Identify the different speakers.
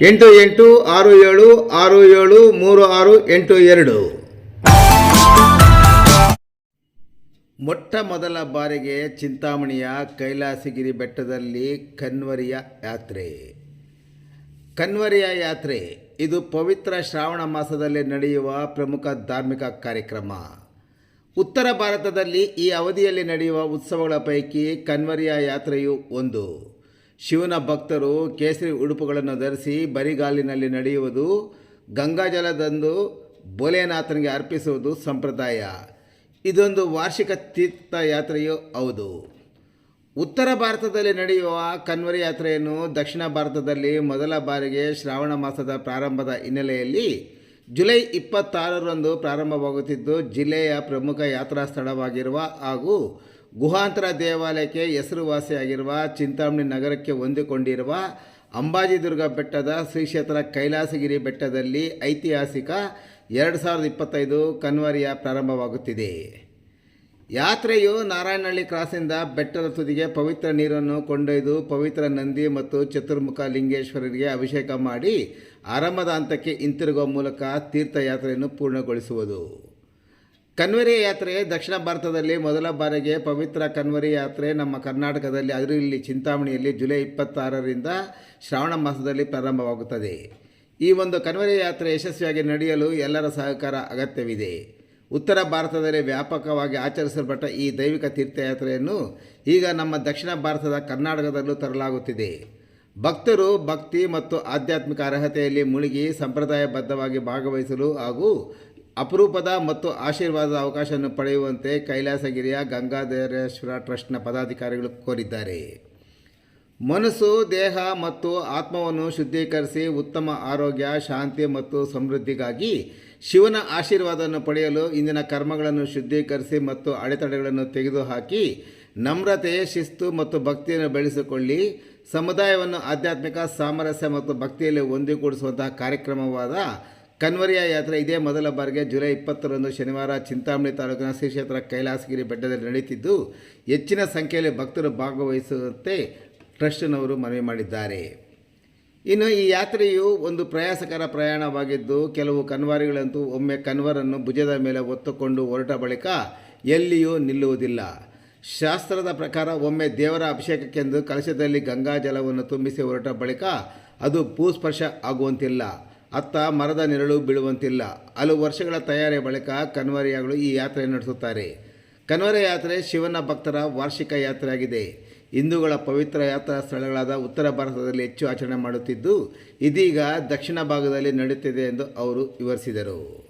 Speaker 1: ಎಂಟು ಎಂಟು ಆರು ಏಳು ಆರು ಏಳು ಮೂರು ಆರು ಎಂಟು ಎರಡು. ಮೊಟ್ಟ ಮೊದಲ ಬಾರಿಗೆ ಚಿಂತಾಮಣಿಯ ಕೈಲಾಸಗಿರಿ ಬೆಟ್ಟದಲ್ಲಿ ಕನ್ವರಿಯ ಯಾತ್ರೆ. ಕನ್ವರಿಯ ಯಾತ್ರೆ, ಇದು ಪವಿತ್ರ ಶ್ರಾವಣ ಮಾಸದಲ್ಲಿ ನಡೆಯುವ ಪ್ರಮುಖ ಧಾರ್ಮಿಕ ಕಾರ್ಯಕ್ರಮ. ಉತ್ತರ ಭಾರತದಲ್ಲಿ ಈ ಅವಧಿಯಲ್ಲಿ ನಡೆಯುವ ಉತ್ಸವಗಳ ಪೈಕಿ ಕನ್ವರಿಯ ಯಾತ್ರೆಯು ಒಂದು. ಶಿವನ ಭಕ್ತರು ಕೇಸರಿ ಉಡುಪುಗಳನ್ನು ಧರಿಸಿ ಬರಿಗಾಲಿನಲ್ಲಿ ನಡೆಯುವುದು ಗಂಗಾಜಲದಂದು ಭೋಲೆನಾಥನಿಗೆ ಅರ್ಪಿಸುವುದು ಸಂಪ್ರದಾಯ. ಇದೊಂದು ವಾರ್ಷಿಕ ತೀರ್ಥಯಾತ್ರೆಯೂ ಹೌದು. ಉತ್ತರ ಭಾರತದಲ್ಲಿ ನಡೆಯುವ ಕನ್ವರಿ ಯಾತ್ರೆಯನ್ನು ದಕ್ಷಿಣ ಭಾರತದಲ್ಲಿ ಮೊದಲ ಬಾರಿಗೆ ಶ್ರಾವಣ ಮಾಸದ ಪ್ರಾರಂಭದ ಹಿನ್ನೆಲೆಯಲ್ಲಿ ಜುಲೈ ಇಪ್ಪತ್ತಾರರಂದು ಪ್ರಾರಂಭವಾಗುತ್ತಿದ್ದು, ಜಿಲ್ಲೆಯ ಪ್ರಮುಖ ಯಾತ್ರಾ ಸ್ಥಳವಾಗಿರುವ ಹಾಗೂ ಗುಹಾಂತರ ದೇವಾಲಯಕ್ಕೆ ಹೆಸರುವಾಸಿಯಾಗಿರುವ ಚಿಂತಾಮಣಿ ನಗರಕ್ಕೆ ಹೊಂದಿಕೊಂಡಿರುವ ಅಂಬಾಜಿದುರ್ಗ ಬೆಟ್ಟದ ಶ್ರೀ ಕ್ಷೇತ್ರ ಕೈಲಾಸಗಿರಿ ಬೆಟ್ಟದಲ್ಲಿ ಐತಿಹಾಸಿಕ ಎರಡು ಸಾವಿರದ ಇಪ್ಪತ್ತೈದು ಕನ್ವರಿಯ ಪ್ರಾರಂಭವಾಗುತ್ತಿದೆ. ಯಾತ್ರೆಯು ನಾರಾಯಣಹಳ್ಳಿ ಕ್ರಾಸಿಂದ ಬೆಟ್ಟದ ತುದಿಗೆ ಪವಿತ್ರ ನೀರನ್ನು ಕೊಂಡೊಯ್ದು ಪವಿತ್ರ ನಂದಿ ಮತ್ತು ಚತುರ್ಮುಖ ಲಿಂಗೇಶ್ವರರಿಗೆ ಅಭಿಷೇಕ ಮಾಡಿ ಆರಂಭದ ಹಂತಕ್ಕೆ ಹಿಂತಿರುಗುವ ಮೂಲಕ ತೀರ್ಥಯಾತ್ರೆಯನ್ನು ಪೂರ್ಣಗೊಳಿಸುವುದು. ಕನ್ವರಿ ಯಾತ್ರೆ ದಕ್ಷಿಣ ಭಾರತದಲ್ಲಿ ಮೊದಲ ಬಾರಿಗೆ ಪವಿತ್ರ ಕನ್ವರಿ ಯಾತ್ರೆ ನಮ್ಮ ಕರ್ನಾಟಕದಲ್ಲಿ ಅದರಲ್ಲಿ ಚಿಂತಾಮಣಿಯಲ್ಲಿ ಜುಲೈ ಇಪ್ಪತ್ತಾರರಿಂದ ಶ್ರಾವಣ ಮಾಸದಲ್ಲಿ ಪ್ರಾರಂಭವಾಗುತ್ತದೆ. ಈ ಒಂದು ಕನ್ವರಿ ಯಾತ್ರೆ ಯಶಸ್ವಿಯಾಗಿ ನಡೆಯಲು ಎಲ್ಲರ ಸಹಕಾರ ಅಗತ್ಯವಿದೆ. ಉತ್ತರ ಭಾರತದಲ್ಲಿ ವ್ಯಾಪಕವಾಗಿ ಆಚರಿಸಲ್ಪಟ್ಟ ಈ ದೈವಿಕ ತೀರ್ಥಯಾತ್ರೆಯನ್ನು ಈಗ ನಮ್ಮ ದಕ್ಷಿಣ ಭಾರತದ ಕರ್ನಾಟಕದಲ್ಲೂ ತರಲಾಗುತ್ತಿದೆ. ಭಕ್ತರು ಭಕ್ತಿ ಮತ್ತು ಆಧ್ಯಾತ್ಮಿಕ ಅರ್ಹತೆಯಲ್ಲಿ ಮುಳುಗಿ ಸಂಪ್ರದಾಯಬದ್ಧವಾಗಿ ಭಾಗವಹಿಸಲು ಹಾಗೂ ಅಪರೂಪದ ಮತ್ತು ಆಶೀರ್ವಾದದ ಅವಕಾಶವನ್ನು ಪಡೆಯುವಂತೆ ಕೈಲಾಸಗಿರಿಯ ಗಂಗಾಧರೇಶ್ವರ ಟ್ರಸ್ಟ್ನ ಪದಾಧಿಕಾರಿಗಳು ಕೋರಿದ್ದಾರೆ. ಮನಸ್ಸು, ದೇಹ ಮತ್ತು ಆತ್ಮವನ್ನು ಶುದ್ಧೀಕರಿಸಿ ಉತ್ತಮ ಆರೋಗ್ಯ, ಶಾಂತಿ ಮತ್ತು ಸಮೃದ್ಧಿಗಾಗಿ ಶಿವನ ಆಶೀರ್ವಾದವನ್ನು ಪಡೆಯಲು ಇಂದಿನ ಕರ್ಮಗಳನ್ನು ಶುದ್ಧೀಕರಿಸಿ ಮತ್ತು ಅಡೆತಡೆಗಳನ್ನು ತೆಗೆದುಹಾಕಿ ನಮ್ರತೆ, ಶಿಸ್ತು ಮತ್ತು ಭಕ್ತಿಯನ್ನು ಬೆಳೆಸಿಕೊಳ್ಳಿ. ಸಮುದಾಯವನ್ನು ಆಧ್ಯಾತ್ಮಿಕ ಸಾಮರಸ್ಯ ಮತ್ತು ಭಕ್ತಿಯಲ್ಲಿ ಒಂದುಗೂಡಿಸುವಂತಹ ಕಾರ್ಯಕ್ರಮವಾದ ಕನ್ವರಿಯ ಯಾತ್ರೆ ಇದೇ ಮೊದಲ ಬಾರಿಗೆ ಜುಲೈ ಇಪ್ಪತ್ತರಂದು ಶನಿವಾರ ಚಿಂತಾಮಣಿ ತಾಲೂಕಿನ ಶ್ರೀ ಕ್ಷೇತ್ರ ಕೈಲಾಸಗಿರಿ ಬೆಟ್ಟದಲ್ಲಿ ನಡೆಯುತ್ತಿದ್ದು, ಹೆಚ್ಚಿನ ಸಂಖ್ಯೆಯಲ್ಲಿ ಭಕ್ತರು ಭಾಗವಹಿಸುವಂತೆ ಟ್ರಸ್ಟ್ನವರು ಮನವಿ ಮಾಡಿದ್ದಾರೆ. ಇನ್ನು ಈ ಯಾತ್ರೆಯು ಒಂದು ಪ್ರಯಾಸಕರ ಪ್ರಯಾಣವಾಗಿದ್ದು, ಕೆಲವು ಕನ್ವಾರಿಗಳಂತೂ ಒಮ್ಮೆ ಕನ್ವರನ್ನು ಭುಜದ ಮೇಲೆ ಹೊತ್ತುಕೊಂಡು ಹೊರಟ ಬಳಿಕ ಎಲ್ಲಿಯೂ ನಿಲ್ಲುವುದಿಲ್ಲ. ಶಾಸ್ತ್ರದ ಪ್ರಕಾರ ಒಮ್ಮೆ ದೇವರ ಅಭಿಷೇಕಕ್ಕೆಂದು ಕಲಶದಲ್ಲಿ ಗಂಗಾ ಜಲವನ್ನು ತುಂಬಿಸಿ ಹೊರಟ ಬಳಿಕ ಅದು ಭೂಸ್ಪರ್ಶ ಆಗುವಂತಿಲ್ಲ. ಅತ್ತ ಮರದ ನೆರಳು ಬೀಳುವಂತಿಲ್ಲ. ಹಲವು ವರ್ಷಗಳ ತಯಾರಿಯ ಬಳಿಕ ಕನ್ವರಿಯಾಗಳು ಈ ಯಾತ್ರೆ ನಡೆಸುತ್ತಾರೆ. ಕನ್ವರ ಯಾತ್ರೆ ಶಿವನ ಭಕ್ತರ ವಾರ್ಷಿಕ ಯಾತ್ರೆಯಾಗಿದೆ. ಹಿಂದೂಗಳ ಪವಿತ್ರ ಯಾತ್ರಾ ಸ್ಥಳಗಳಾದ ಉತ್ತರ ಭಾರತದಲ್ಲಿ ಹೆಚ್ಚು ಆಚರಣೆ ಮಾಡುತ್ತಿದ್ದು ಇದೀಗ ದಕ್ಷಿಣ ಭಾಗದಲ್ಲಿ ನಡೆಯುತ್ತಿದೆ ಎಂದು ಅವರು ವಿವರಿಸಿದರು.